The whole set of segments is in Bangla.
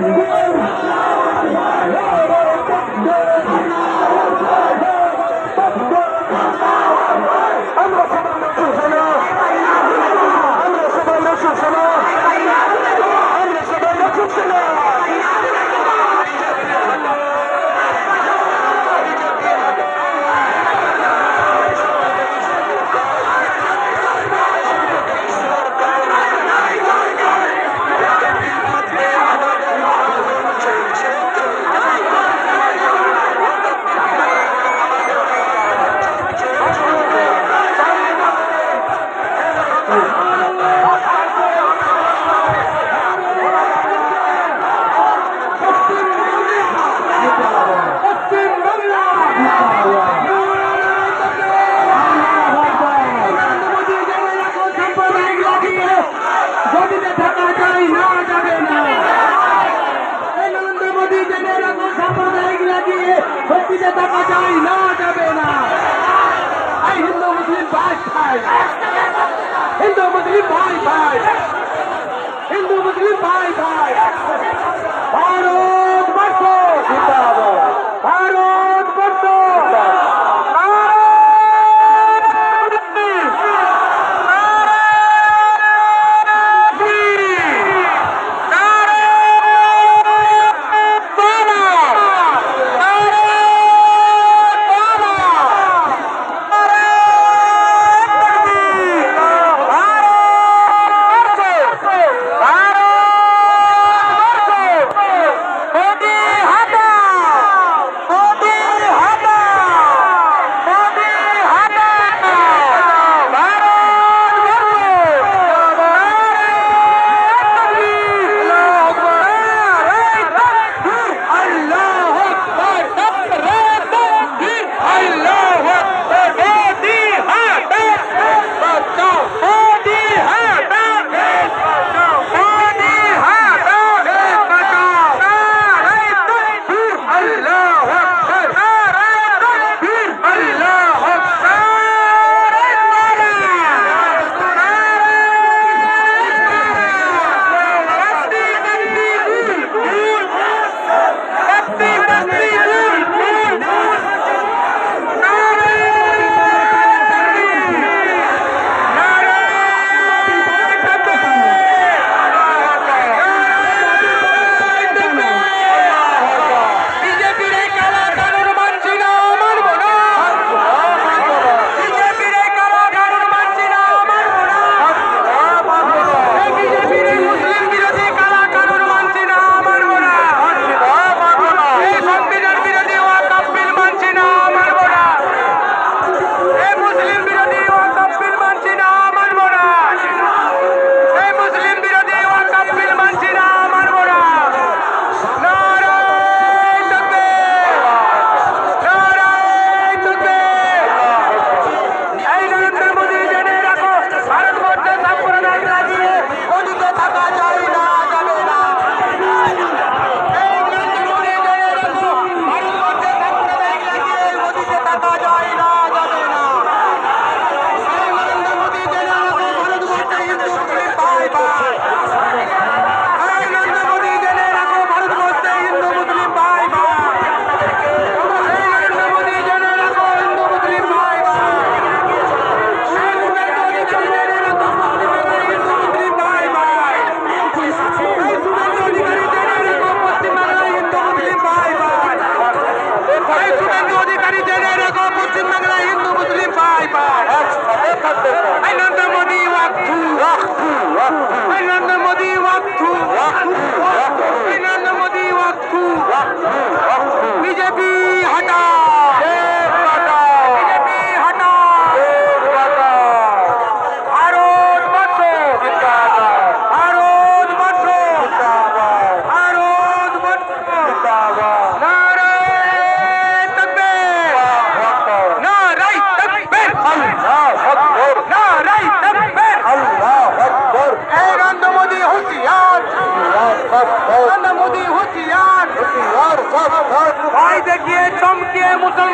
네. ভাই হিন্দু মুসলিম ভাই ভাই হিন্দু মুসলিম ভাই ভাই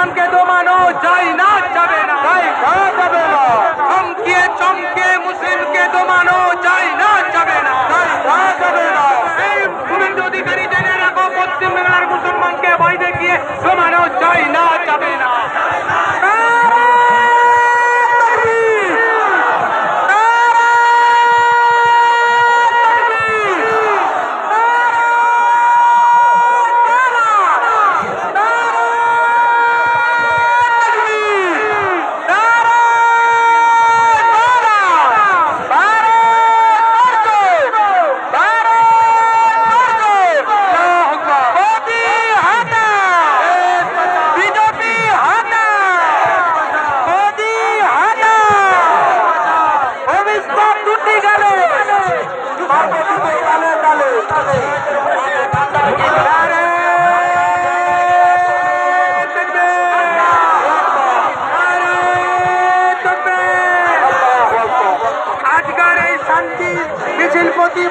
মুসলমানকে দমানো যায় না।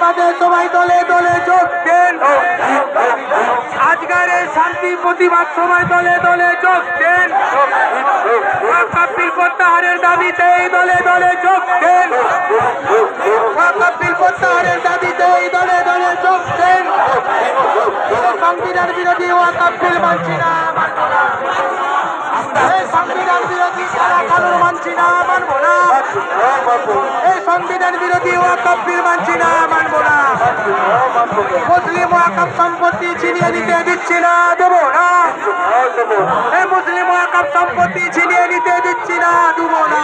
প্রতিবাদে সবাই দলে দলে যোগ দেন। আজকের এই শান্তি প্রতিবাদ সবাই দলে দলে যোগ দেন। কাপিল প্রত্যাহারের দাবিতে এই দলে দলে যোগ দেন। কাপিল প্রত্যাহারের দাবিতে এই দলে দলে যোগ দেন। সংবিধান বিরোধী ওয়াকাপিল মানছি না সংবিধান বিরোধী মানছি না, মানবো না। এই সংবিধান বিরোধী ওয়াকাপ বিল মানছি না, মানবো না। মুসলিম ওয়াকাপ সম্পত্তি ছিনিয়ে নিতে দিচ্ছি না, দেবো না। এই মুসলিম ওয়াকাপ সম্পত্তি ছিনিয়ে নিতে দিচ্ছি না, দেবো না।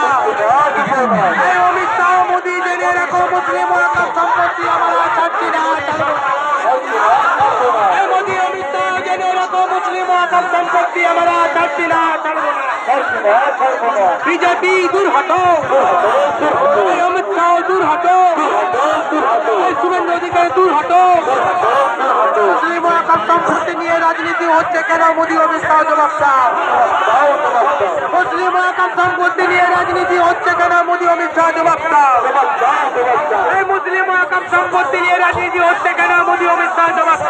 এই অমিত শাহ মোদি জেনে রাখো, মুসলিম ওয়াকাপ সম্পত্তি আমরা ছাড়ছি না মোদি, অমিত শাহ জেনে রাখো, মুসলিম ওয়াকাপ সম্পত্তি আমরা ছাড়ছি না বিজেপি দূর হটো। অমিত শাহ দূর হটো। শুভেন্দু অধিকারী দূর হটো। সম্পত্তি নিয়ে রাজনীতি হচ্ছে কেন? মোদী অমিত শাহ জবাব মুসলিম ওয়াকাপ সম্পত্তি নিয়ে রাজনীতি হচ্ছে কেন? মোদী অমিত শাহ জবাব এই মুসলিম ওয়াকাপ সম্পত্তি নিয়ে রাজনীতি হচ্ছে কেন? মোদী অমিত শাহ জবাব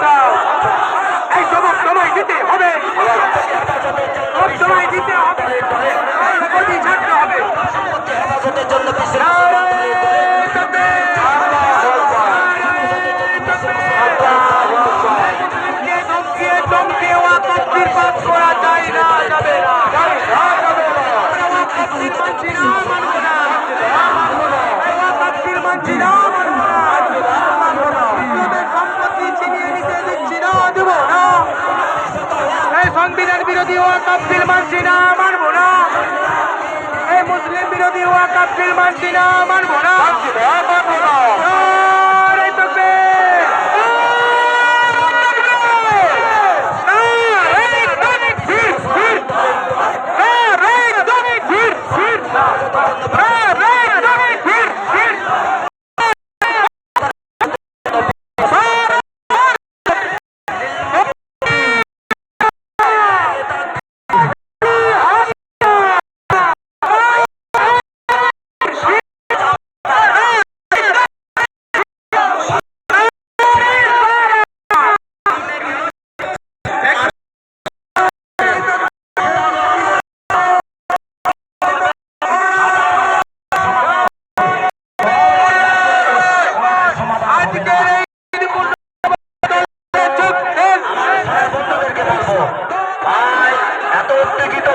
সংবিধান বিরোধী ওয়াকাফ বিল মানছি না মানবো না। এই মুসলিম বিরোধী হওয়া বিল মানছি না মানবো না।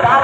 উত্তেজিত ভাব